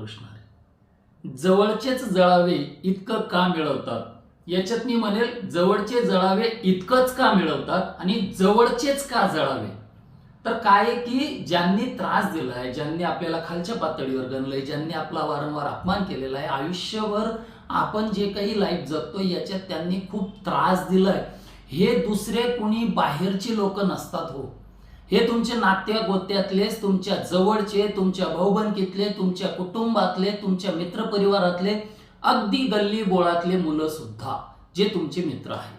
प्रश्न जवळचेच जळावे इतकं का मिळवतात? याच्यात मी म्हणेल जवळचे जळावे इतकंच का मिळवतात आणि जवळचेच का जळावे? तर काय की ज्यांनी त्रास दिला आहे ज्यांनी आपल्याला खालच्या पातळीवर गणलंय ज्यांनी आपला वारंवार अपमान केलेला आहे आयुष्यभर आपण जे काही लाईफ जगतो याच्यात त्यांनी खूप त्रास दिलाय. हे दुसरे कुणी बाहेरची लोक नसतात हो. हे तुमचे नात्या गोत्यातलेच तुमच्या जवळचे तुमच्या भाऊबंदकीतले तुमच्या कुटुंबातले तुमच्या मित्रपरिवारातले अगदी गल्ली बोळातले मुलं सुद्धा जे तुमचे मित्र आहेत.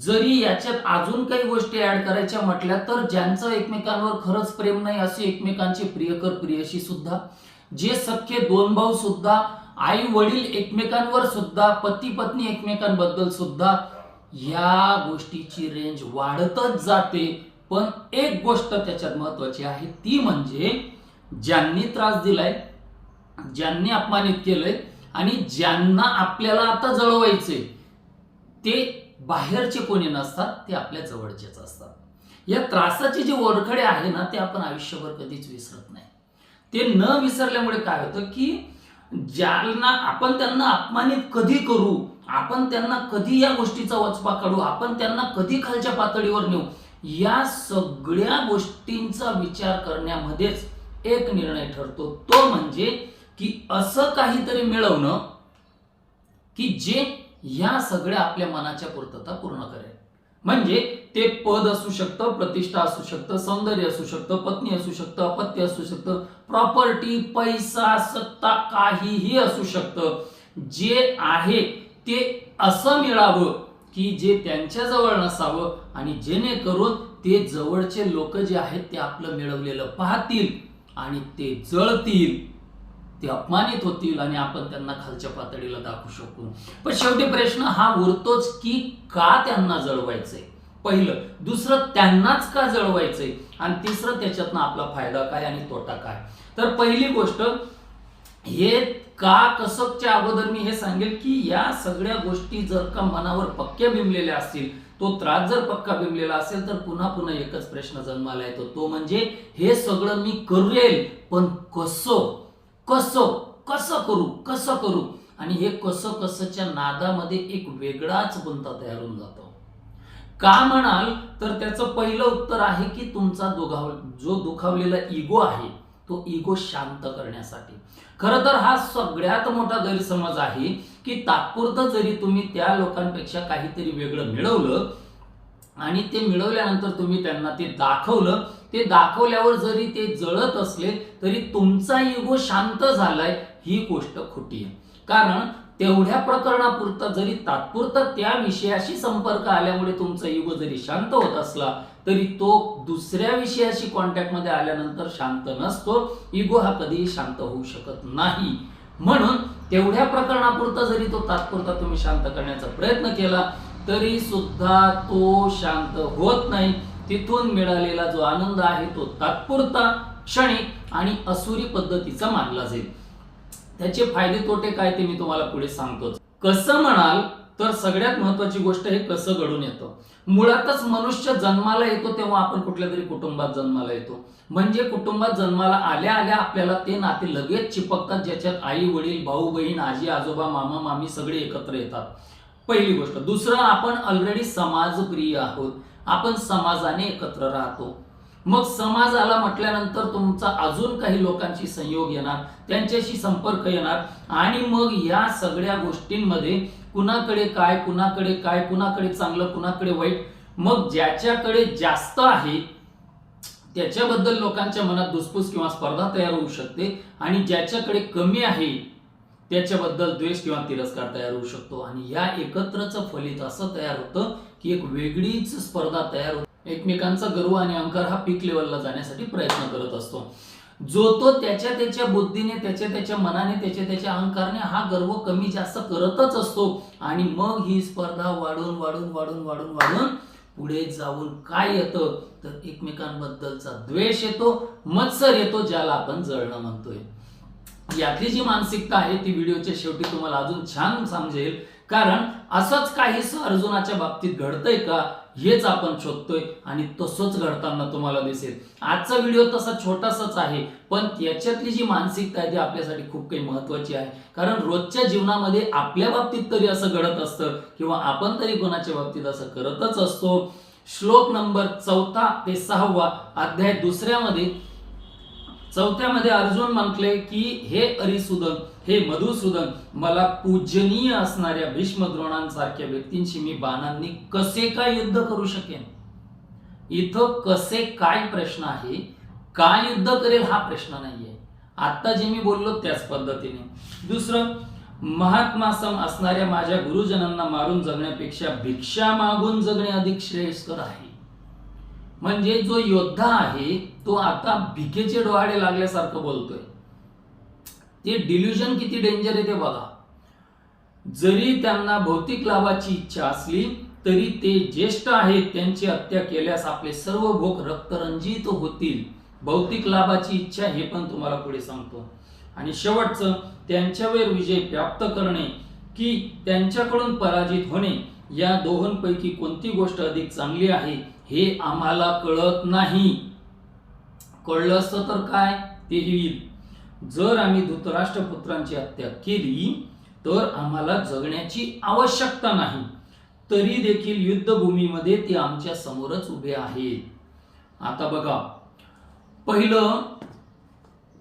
जरी याच्यात अजून काही गोष्टी ऍड करायच्या म्हटल्या तर ज्यांचं एकमेकांवर खरंच प्रेम नाही असे एकमेकांचे प्रियकर प्रियशी सुद्धा जे सख्खे दोन भाऊ सुद्धा आई वडील एकमेकांवर सुद्धा पती पत्नी एकमेकांबद्दल सुद्धा या गोष्टीची रेंज वाढतच जाते. पण एक गोष्ट त्याच्यात महत्वाची आहे ती म्हणजे ज्यांनी त्रास दिलाय ज्यांनी अपमानित केलंय आणि ज्यांना आपल्याला आता जळवायचंय ते बाहेरचे कोणी नसतात ते आपल्या जवळचेच असतात. या त्रासाचे जे ओरखडे आहे ना ते आपण आयुष्यभर कधीच विसरत नाही. ते न विसरल्यामुळे काय होतं की ज्यांना आपण त्यांना अपमानित कधी करू आपण त्यांना कधी या गोष्टीचा वचपा काढू आपण त्यांना कधी खालच्या पातळीवर नेऊ या सगळ्या गोष्टींचा विचार करण्यामध्येच एक निर्णय ठरतो. तो म्हणजे की असं काहीतरी मिळवणं की जे या सगळ्या आपल्या मनाच्या पूर्तता पूर्ण करेल. म्हणजे ते पद असू शकतं प्रतिष्ठा असू शकतं सौंदर्य असू शकतं पत्नी असू शकतं अपत्य असू शकतं प्रॉपर्टी पैसा सत्ता काहीही असू शकतं. जे आहे ते असं मिळावं की जे त्यांच्या जवळ नसावं आणि जेणेकरून ते जवळचे लोक जे आहेत ते आपलं मिळवलेलं पाहतील आणि ते जळतील. ते अपमानित होतील आणि आपण त्यांना खालच्या पातळीला दाखवू शकू. पण शेवटी प्रश्न हा उरतोच की का त्यांना जळवायचंय? पहिलं. दुसरं त्यांनाच का जळवायचंय? आणि तिसरं त्याच्यातनं आपला फायदा काय आणि तोटा काय? तर पहिली गोष्ट हे का कसबच्या अगोदर मी हे सांगेल की या सगळ्या गोष्टी जर का मनावर पक्क्या बिंबलेल्या असतील तो त्रास जर पक्का बिंबलेला असेल तर पुन्हा पुन्हा एकच प्रश्न जन्माला येतो. तो म्हणजे हे सगळं मी करेल पण कसं? कसं? कसं करू? कसं करू? आणि हे कसं कसंच्या नादामध्ये एक वेगळाच गुंता तयार होऊन जातो. का म्हणाल? तर त्याचं पहिलं उत्तर आहे की तुमचा दुखाव जो दुखावलेला इगो आहे तो इगो शांत करण्यासाठी. खरं तर हा सगळ्यात मोठा गैरसमज आहे की तात्पुरतं जरी तुम्ही त्या लोकांपेक्षा काहीतरी वेगळं मिळवलं आणि ते मिळवल्यानंतर तुम्ही त्यांना ते दाखवलं ते दाखवल्यावर जरी ते जळत असले तरी तुमचा इगो शांत झालाय ही गोष्ट खोटी आहे. कारण तेवढ्या प्रकरणापुरता जरी तात्पुरता त्या विषयाशी संपर्क आल्यामुळे तुमचा इगो जरी शांत होत असला तरी तो दुसऱ्या विषयाशी कॉन्टॅक्टमध्ये आल्यानंतर शांत नसतो इगो हा कधीही शांत होऊ शकत नाही. म्हणून तेवढ्या प्रकरणापुरता जरी तो तात्पुरता तुम्ही शांत करण्याचा प्रयत्न केला तरी सुद्धा तो शांत होत नाही. तिथून मिळालेला जो आनंद आहे तो तात्पुरता क्षणिक आणि असुरी पद्धतीचा मानला जाईल. त्याचे फायदे तोटे काय ते मी तुम्हाला पुढे सांगतो कसं म्हणाल तर सगळ्यात महत्वाची गोष्ट हे कसं घडून येतं? मुळातच मनुष्य जन्माला येतो तेव्हा आपण कुठल्या तरी कुटुंबात जन्माला येतो. म्हणजे कुटुंबात जन्माला आल्या आल्या आपल्याला ते नाते लगेच चिपकतात ज्याच्यात आई वडील भाऊ बहीण आजी आजोबा मामा मामी सगळे एकत्र येतात. पहिली गोष्ट. दुसरं आपण ऑलरेडी समाजप्रिय आहोत. आपण समाजाने एकत्र राहतो. मग समाजाला म्हटल्यानंतर तुमचा अजून काही लोकांशी संयोग येणार त्यांच्याशी संपर्क येणार आणि मग या सगळ्या गोष्टींमध्ये कुणाकडे काय कुणाकडे काय कुणाकडे चांगलं कुणाकडे वाईट मग ज्याच्याकडे जास्त आहे त्याच्याबद्दल लोकांच्या मनात दुसपूस किंवा स्पर्धा तयार होऊ शकते आणि ज्याच्याकडे कमी आहे त्याच्याबद्दल द्वेष किंवा तिरस्कार तयार होऊ शकतो. आणि या एकत्रच फलित असं तयार होतं की एक वेगळीच स्पर्धा तयार होते. एकमेकांचा गर्व आणि अहंकार हा पीक लेवलला जाण्यासाठी प्रयत्न करत असतो. जो तो त्याच्या त्याच्या बुद्धीने त्याच्या त्याच्या मनाने त्याच्या त्याच्या अहंकारने हा गर्व कमी जास्त करतच असतो. आणि मग ही स्पर्धा वाढून वाढून वाढून वाढून वाढून पुढे जाऊन काय येतं? तर एकमेकांबद्दलचा द्वेष येतो मत्सर येतो ज्याला आपण जळणं म्हणतोय. यातली जी मानसिकता आहे ती व्हिडिओच्या शेवटी तुम्हाला अजून छान समजेल. कारण असंच काहीसं अर्जुनाच्या बाबतीत घडतंय का? हेच आपण शोधतोय आणि तसंच घडताना तुम्हाला दिसेल. आजचा व्हिडिओ तसा छोटासाच आहे पण याच्यातली जी मानसिकता आहे ती आपल्यासाठी खूप काही महत्वाची आहे. कारण रोजच्या जीवनामध्ये आपल्या बाबतीत तरी असं घडत असतं किंवा आपण तरी कोणाच्या बाबतीत असं करतच असतो. श्लोक नंबर चौथा ते सहावा अध्याय दुसऱ्यामध्ये चौथ्यामध्ये अर्जुन म्हटले की हे अरिसुदन हे मधुसूदन मला पूजनीय असणाऱ्या भीष्म द्रोणांसारख्या व्यक्तींशी मी बाणांनी कसे काय युद्ध करू शकेन? इथं कसे काय प्रश्न आहे काय युद्ध करेल हा प्रश्न नाहीये. आता जे मी बोललो त्याच पद्धतीने. दुसरं महात्मा सम असणाऱ्या माझ्या गुरुजनांना मारून जगण्यापेक्षा भिक्षा मागून जगणे अधिक श्रेयस्कर आहे. म्हणजे जो योद्धा आहे तो आता भिकेचे डोहाडे लागल्यासारखं बोलतोय. ते डिल्युजन किती डेंजर आहे ते बघा. जरी त्यांना भौतिक लाभाची इच्छा असली तरी ते ज्येष्ठ आहेत त्यांची हत्या केल्यास आपले सर्व भोग रक्तरंजित होतील. भौतिक लाभाची इच्छा हे पण तुम्हाला पुढे सांगतो. आणि शेवटचं त्यांच्यावर विजय प्राप्त करणे की त्यांच्याकडून पराजित होणे या दोहोंपैकी कोणती गोष्ट अधिक चांगली आहे हे आम्हाला कळत नाही. कळलं असतं तर काय? ते येईल. जर आम्ही धृतराष्ट्रपुत्रांची हत्या केली तर आम्हाला जगण्याची आवश्यकता नाही. तरी देखील युद्धभूमीमध्ये ते आमच्या समोरच उभे आहेत. आता बघा. पहिलं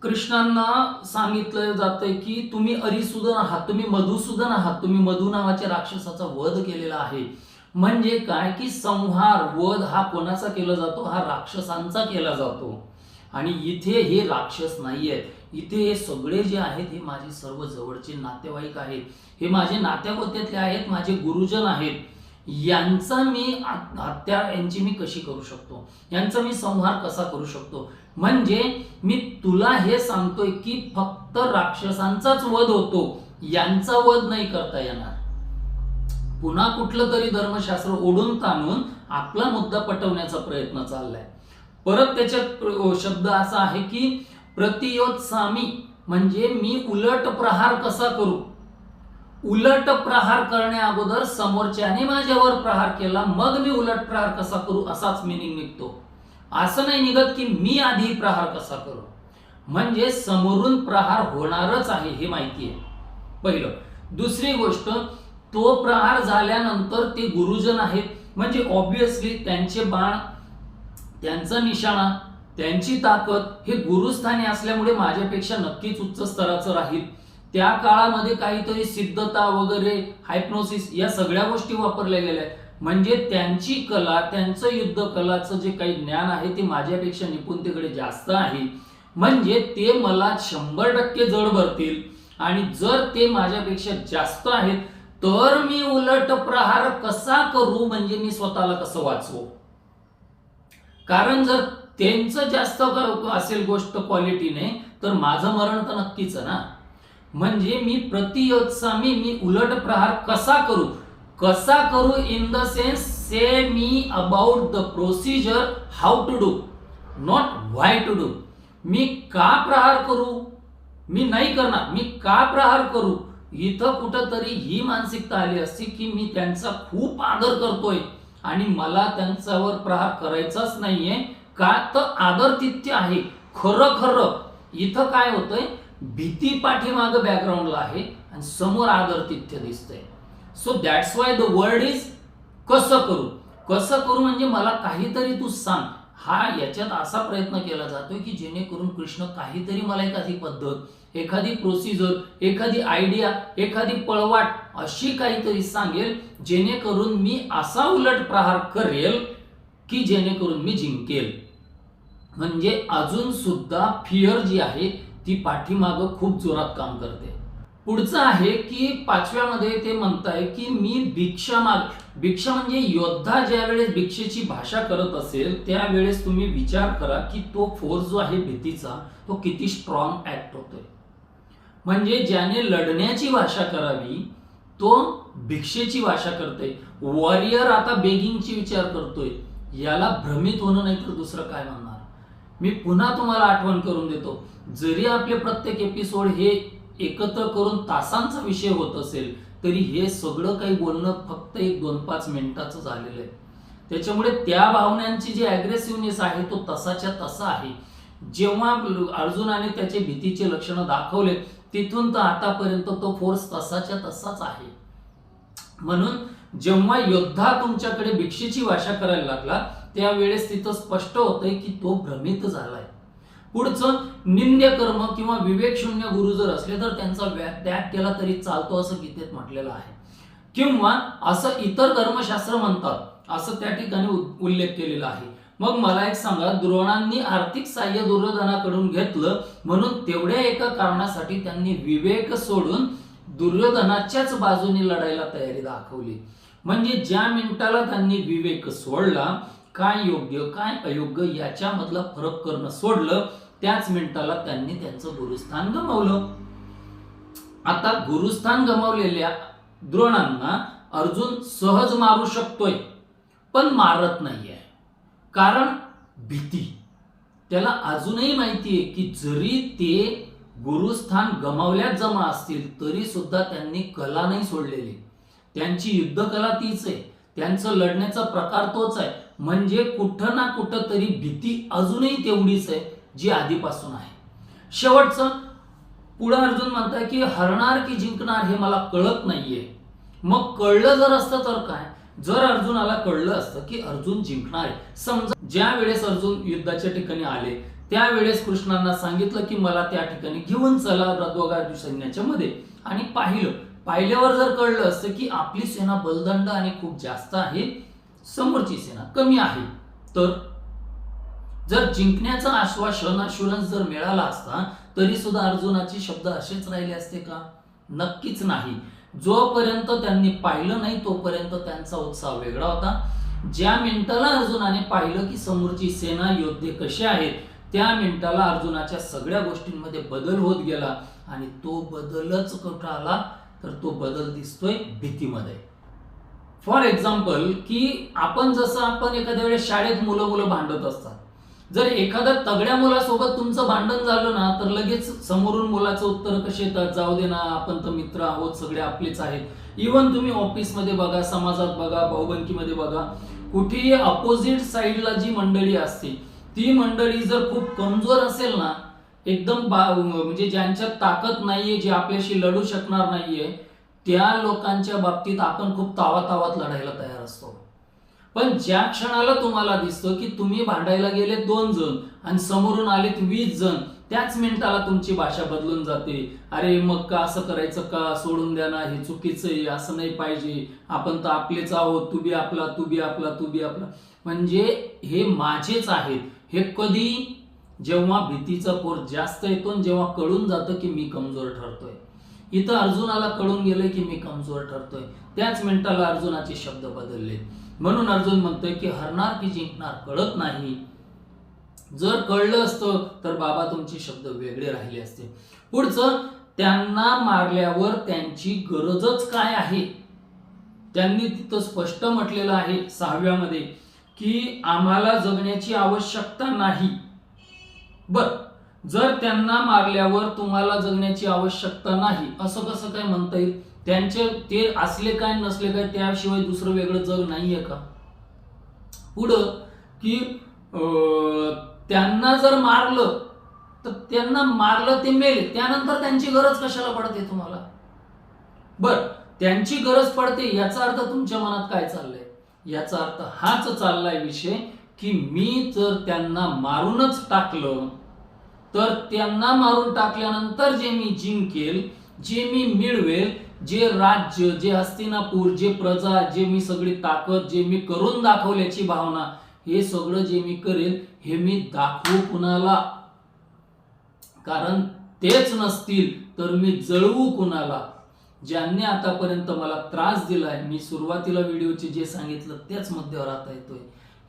कृष्णांना सांगितलं जातंय की तुम्ही अरिसुदन आहात तुम्ही मधुसूदन आहात तुम्ही मधु नावाच्या राक्षसाचा वध केलेला आहे. म्हणजे काय? की संहार वध हा कोणाचा केला जातो? हा राक्षसांचा केला जातो. आणि इथे हे राक्षस नाही आहेत इथे हे सगळे जे आहेत हे माझे सर्व जवळचे नातेवाईक आहेत. हे माझे नात्यागोत्यातले आहेत माझे गुरुजन आहेत. यांचा मी हत्या यांची मी कशी करू शकतो? यांचा मी संहार कसा करू शकतो? म्हणजे मी तुला हे सांगतोय की फक्त राक्षसांचाच वध होतो. यांचा वध नाही करता येणार. पुन्हा कुठलं तरी धर्मशास्त्र ओढून ताणून आपला मुद्दा पटवण्याचा प्रयत्न चाललाय. परत त्याच्यात शब्द असा आहे की प्रतियोत्सामी म्हणजे मी उलट प्रहार कसा करू? उलट प्रहार करण्या अगोदर समोरच्याने माझ्यावर प्रहार केला मग मी उलट प्रहार कसा करू असाच मिनिंग निघतो. असं नाही निघत की मी आधी प्रहार कसा करू. म्हणजे समोरून प्रहार होणारच आहे हे माहिती आहे. पहिलं. दुसरी गोष्ट तो प्रहार झाल्यानंतर ते गुरुजन आहेत. म्हणजे ऑब्विसली त्यांचे बाण त्यांचा निशाणा त्यांची ताकद हे गुरुस्थानी असल्यामुळे माझ्यापेक्षा नक्कीच उच्च स्तराचं राहील. त्या काळामध्ये काहीतरी सिद्धता वगैरे हायप्नोसिस या सगळ्या गोष्टी वापरल्या गेल्या आहेत. म्हणजे त्यांची कला त्यांचं युद्ध कलाचं जे काही ज्ञान आहे ते माझ्यापेक्षा निपुणतेकडे जास्त आहे. म्हणजे ते मला शंभर टक्के जड भरतील. आणि जर ते माझ्यापेक्षा जास्त आहेत तर मी उलट प्रहार कसा करू म्हणजे मी स्वतःला कसं वाचवू? कारण जर त्यांचं जास्त असेल गोष्ट क्वालिटीने तर माझं मरण तर नक्कीच आहे ना. म्हणजे मी प्रतियोत्सामी मी उलट प्रहार कसा करू? कसा करू in the sense say me about the procedure how to do not why to do मी का प्रहार करू? मी नाही करणार. मी का प्रहार करू? इथं कुठंतरी ही मानसिकता आली असती की मी त्यांचा खूप आदर करतोय आणि मला त्यांच्यावर प्रहार करायचाच नाहीये. का तर आदरतिथ्य आहे. खरं खरं. इथं काय होतंय? भीती पाठीमाग बॅकग्राऊंडला आहे आणि समोर आदरतिथ्य दिसतंय. So that's why the word is कसं करू? कसं करू म्हणजे मला काहीतरी तू सांग. हा याच्यात असा प्रयत्न केला जातोय की जेणेकरून कृष्ण काहीतरी मला एखादी पद्धत एखादी प्रोसिजर एखादी आयडिया एखादी पळवाट अशी काहीतरी सांगेल जेणेकरून मी असा उलट प्रहार करेल की जेणेकरून मी जिंकेल. म्हणजे अजून सुद्धा फिअर जी आहे ती पाठीमागं खूप जोरात काम करते. पुढचं आहे की पाचव्यामध्ये ते म्हणताय की मी भिक्षा माग भिक्षा म्हणजे योद्धा ज्या वेळेस भिक्षेची भाषा करत असेल त्यावेळेस तुम्ही विचार करा की तो फोर्स जो आहे भीतीचा तो किती स्ट्रॉंग ऍक्ट होतोय. म्हणजे ज्याने लढण्याची भाषा करावी तो भिक्षेची भाषा करतोय. वॉरियर आता बेगिंगची विचार करतोय. याला भ्रमित होणं नाही तर दुसरं काय म्हणणार? मी पुन्हा तुम्हाला आठवण करून देतो जरी आपले प्रत्येक एपिसोड हे एकत्र करून तासांचा विषय होत असेल तरी हे सगळं काही बोलणं फक्त एक दोन पाच मिनिटाचं झालेलं आहे. त्याच्यामुळे त्या भावनांची जी ॲग्रेसिव्हनेस आहे तो तसाच्या तसा आहे. जेव्हा अर्जुनाने त्याचे भीतीचे लक्षणं दाखवले तिथून तर आतापर्यंत तो फोर्स तसाच्या तसाच आहे. म्हणून जेव्हा योद्धा तुमच्याकडे भिक्षेची भाषा करायला लागला त्यावेळेस तिथं स्पष्ट होतंय की तो भ्रमित झालाय. पुढचं निंद्य कर्म किंवा विवेकशून्य गुरु जर असले तर त्यांचा त्याग केला तरी चालतो असं गीतेत म्हटलेलं आहे. किंवा असं इतर कर्मशास्त्र म्हणतात असं त्या ठिकाणी उल्लेख केलेला आहे. मग मला एक सांगा द्रोणांनी आर्थिक साह्य दुर्योधनाकडून घेतलं म्हणून तेवढ्या एका कारणासाठी त्यांनी विवेक सोडून दुर्योधनाच्याच बाजूने लढायला तयारी दाखवली. म्हणजे ज्या मिनिटाला त्यांनी विवेक सोडला काय योग्य काय अयोग्य याच्यामधला फरक करणं सोडलं त्याच मिनिटाला त्यांनी त्यांचं गुरुस्थान गमावलं. आता गुरुस्थान गमावलेल्या द्रोणांना अर्जुन सहज मारू शकतोय पण मारत नाहीये. कारण भीती. त्याला अजूनही माहिती आहे की जरी ते गुरुस्थान गमावल्यात जमा असतील तरी सुद्धा त्यांनी कला नाही सोडलेली. त्यांची युद्धकला तीच आहे. त्यांचं लढण्याचा प्रकार तोच आहे. म्हणजे कुठं ना कुठं तरी भीती अजूनही तेवढीच आहे जी आधीपासून आहे. शेवटचं पुढं अर्जुन म्हणताय की हरणार की जिंकणार हे मला कळत नाहीये. मग कळलं जर असतं तर काय? जर अर्जुनाला कळलं असतं की अर्जुन जिंकणार आहे. समजा ज्या वेळेस अर्जुन युद्धाच्या ठिकाणी आले त्यावेळेस कृष्णांना सांगितलं की मला त्या ठिकाणी घेऊन चला दोघा सैन्याच्या मध्ये. आणि पाहिलं पाहिल्यावर जर कळलं असतं की आपली सेना बलदंड आणि खूप जास्त आहे समोरची सेना कमी आहे. तर जर जिंकण्याचं आश्वासन अशुरन्स जर मिळाला असता तरी सुद्धा अर्जुनाचे शब्द असेच राहिले असते का? नक्कीच नाही. जोपर्यंत त्यांनी पाहिलं नाही तोपर्यंत त्यांचा उत्साह वेगळा होता. ज्या मिनिटाला अर्जुनाने पाहिलं की समोरची सेना योद्धे कसे आहेत त्या मिनिटाला अर्जुनाच्या सगळ्या गोष्टींमध्ये बदल होत गेला. आणि तो बदलच कुठं आला? तर तो बदल दिसतोय भीतीमध्ये. फॉर एक्झाम्पल की आपण जसं आपण एखाद्या वेळेस शाळेत मुलं मुलं भांडत असतात. जर एखाद्या तगड्या मुलासोबत तुमचं भांडण झालं ना तर लगेच समोरून मुलाचं उत्तर कसे येतात? जाऊ दे ना आपण तर मित्र आहोत सगळे आपलेच आहेत. इवन तुम्ही ऑफिसमध्ये बघा समाजात बघा भाऊबंकीमध्ये बघा कुठेही अपोजिट साईडला जी मंडळी असते ती मंडळी जर खूप कमजोर असेल ना एकदम बा- म्हणजे ज्यांच्यात ताकद नाहीये जे आपल्याशी लढू शकणार नाहीये त्या लोकांच्या बाबतीत आपण खूप तावातावात लढायला तयार असतो. पण ज्या क्षणाला तुम्हाला दिसतं की तुम्ही भांडायला गेले दोन जण आणि समोरून आलेत वीस जण त्याच मिनिटाला तुमची भाषा बदलून जाते. अरे मग का असं करायचं? का सोडून द्या ना? हे चुकीचं आहे असं नाही पाहिजे. आपण तर आपलेच आहोत. तू बी आपला तू बी आपला तू बी आपला. म्हणजे हे माझेच आहेत. हे कधी? जेव्हा भीतीचा पोर जास्त येतो जेव्हा कळून जातं की मी कमजोर ठरतोय. इथं अर्जुनाला कळून गेलं की मी कमजोर ठरतोय. त्याच मिनिटाला अर्जुनाचे शब्द बदलले. म्हणून अर्जुन म्हणतोय की हरणार की जिंकणार कळत नाही. जर कळलं असतं तर बाबा तुमचे शब्द वेगळे राहिले असते. पुढचं त्यांना मारल्यावर त्यांची गरजच काय आहे? त्यांनी तिथं स्पष्ट म्हटलेलं आहे सहाव्यामध्ये की आम्हाला जगण्याची आवश्यकता नाही. बर. जर त्यांना मारल्यावर तुम्हाला जगण्याची आवश्यकता नाही असं कसं काय म्हणता येईल? त्यांचे ते असले काय नसले काय त्याशिवाय दुसरं वेगळं जग नाहीये का? पुढं की अं, त्यांना जर मारलं तर त्यांना मारलं ते मेले त्यानंतर त्यांची गरज कशाला पडते तुम्हाला? बर त्यांची गरज पडते याचा अर्थ तुमच्या मनात काय चाललंय? याचा अर्थ हाच चाललाय विषय की मी जर त्यांना मारूनच टाकलं तर त्यांना मारून टाकल्यानंतर जे मी जिंकेल जे मी मिळवेल जे राज्य जे हस्तिनापूर जे प्रजा जे मी सगळी ताकद जे मी करून दाखवल्याची भावना हे सगळं जे मी करेल हे मी दाखवू कुणाला? कारण तेच नसतील तर मी जळवू कुणाला? ज्यांनी आतापर्यंत मला त्रास दिलाय मी सुरुवातीला व्हिडिओचे जे सांगितलं त्याच मध्यावर आता येतोय.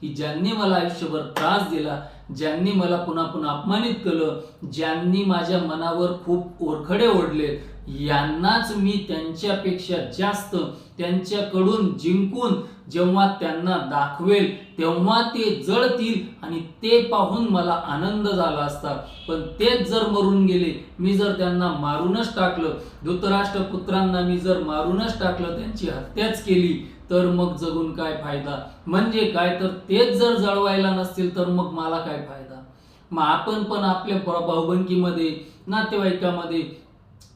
की ज्यांनी मला आयुष्यभर त्रास दिला ज्यांनी मला पुन्हा पुन्हा अपमानित केलं ज्यांनी माझ्या मनावर खूप ओरखडे ओढले यांनाच मी त्यांच्यापेक्षा जास्त त्यांच्याकडून जिंकून जेव्हा त्यांना दाखवेल तेव्हा ते जळतील आणि ते पाहून मला आनंद झाला असता. पण तेच जर मरून गेले मी जर त्यांना मारूनच टाकलं धृतराष्ट्र पुत्रांना मी जर मारूनच टाकलं त्यांची हत्याच केली तर मग जगून काय फायदा? म्हणजे काय? तर तेच जर जळवायला नसतील तर मग मला काय फायदा? मग आपण पण आपल्या भाऊबंकीमध्ये नातेवाईकामध्ये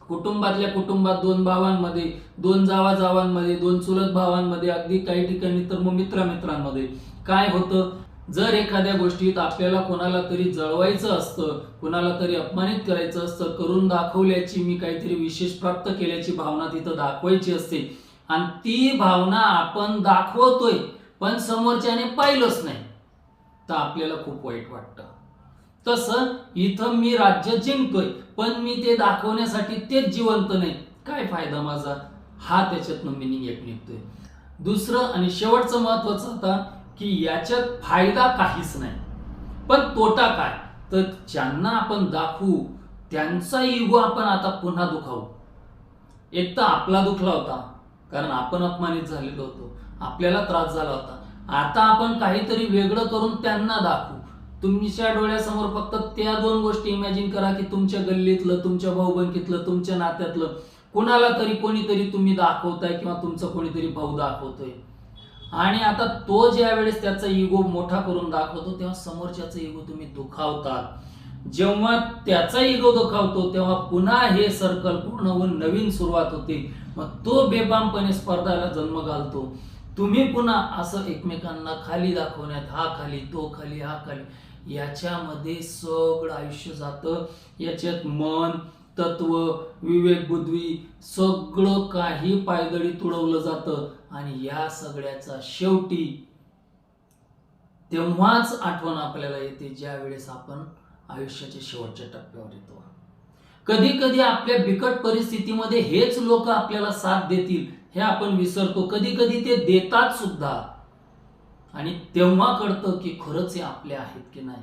कुटुंबातल्या कुटुंबात दोन भावांमध्ये दोन जावा जावांमध्ये दोन चुलत भावांमध्ये अगदी काही ठिकाणी तर मग मित्रामित्रांमध्ये. काय होतं? जर एखाद्या गोष्टीत आपल्याला कोणाला तरी जळवायचं असतं कोणाला तरी अपमानित करायचं असतं करून दाखवल्याची मी काहीतरी विशेष प्राप्त केल्याची भावना तिथं दाखवायची असते. आणि ती भावना आपण दाखवतोय पण समोरच्याने पाहिलंच नाही. तर आपल्याला खूप वाईट वाटतं. तसं इथं मी राज्य जिंकतोय पण मी ते दाखवण्यासाठी तेच जिवंत नाही. काय फायदा माझा? हा त्याच्यातनं मिनिंग एक निघतोय. दुसरं आणि शेवटचं महत्वाचं आता की याच्यात फायदा काहीच नाही. पण तोटा काय? तर ज्यांना आपण दाखवू त्यांचा इगो आपण आता पुन्हा दुखावू. एक तर आपला दुखला होता. कारण आपण अपमानित झालेलो होतो. आपल्याला त्रास झाला होता. आता आपण काहीतरी वेगळं करून त्यांना दाखवू. तुमच्या डोळ्यासमोर फक्त त्या दोन गोष्टी इमॅजिन करा की तुमच्या गल्लीतलं तुमच्या भाऊबंकीतलं तुमच्या नात्यातलं कोणाला तरी कोणीतरी तुम्ही दाखवताय किंवा तुमचा कोणीतरी भाऊ दाखवतोय. आणि आता तो ज्या वेळेस त्याचा इगो मोठा करून दाखवतो तेव्हा समोरच्याचा इगो तुम्ही दुखावतात. जेव्हा त्याचा इगो दुखावतो तेव्हा पुन्हा हे सर्कल पूर्ण होऊन नवीन सुरुवात होते. मग तो बेबामपणे स्पर्धाला जन्म घालतो. तुम्ही पुन्हा असं एकमेकांना खाली दाखवण्यात हा खाली तो खाली हा खाली याच्यामध्ये सगळं आयुष्य जातं. याच्यात मन तत्व विवेक बुद्धी सगळं काही पायदळी तुडवलं जातं. आणि या सगळ्याचा शेवटी तेव्हाच आठवण आपल्याला येते ज्या वेळेस आपण आयुष्याच्या शेवटच्या टप्प्यावर येतो. कधी कधी आपल्या बिकट परिस्थितीमध्ये हेच लोक आपल्याला साथ देतील हे आपण विसरतो. कधी कधी ते देतात सुद्धा. आणि तेव्हा कळतं की खरंच हे आपले आहेत की नाही.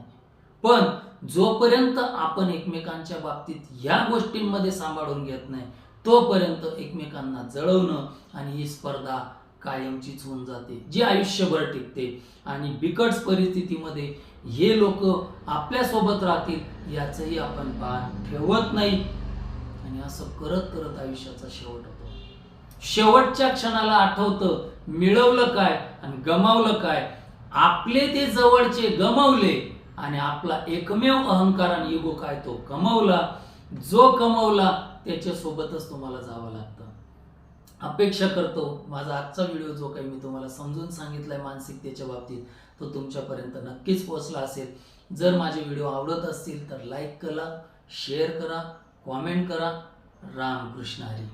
पण जोपर्यंत आपण एकमेकांच्या बाबतीत या गोष्टींमध्ये सांभाळून घेत नाही तोपर्यंत एकमेकांना जळवणं आणि ही स्पर्धा कायमचीच होऊन जाते जी आयुष्यभर टिकते. आणि बिकट परिस्थितीमध्ये हे लोक आपल्यासोबत राहतील याचंही आपण भान ठेवत नाही. आणि असं करत करत आयुष्याचा शेवट होतो. शेवटच्या क्षणाला आठवतं मिळवलं काय आणि गमावलं काय? आपले ते जवळचे गमावले आणि आपला एकमेव अहंकार आणि इगो काय तो कमवला जो कमवला त्याच्यासोबतच तुम्हाला जावं लागतं. अपेक्षा करतो माझा आजचा व्हिडिओ जो काही मी तुम्हाला समजून सांगितलाय मानसिकतेच्या बाबतीत तो तुमच्यापर्यंत नक्कीच पोहोचला असेल. जर माझे व्हिडिओ आवडत असतील तर लाईक करा शेअर करा कॉमेंट करा. रामकृष्ण हरी.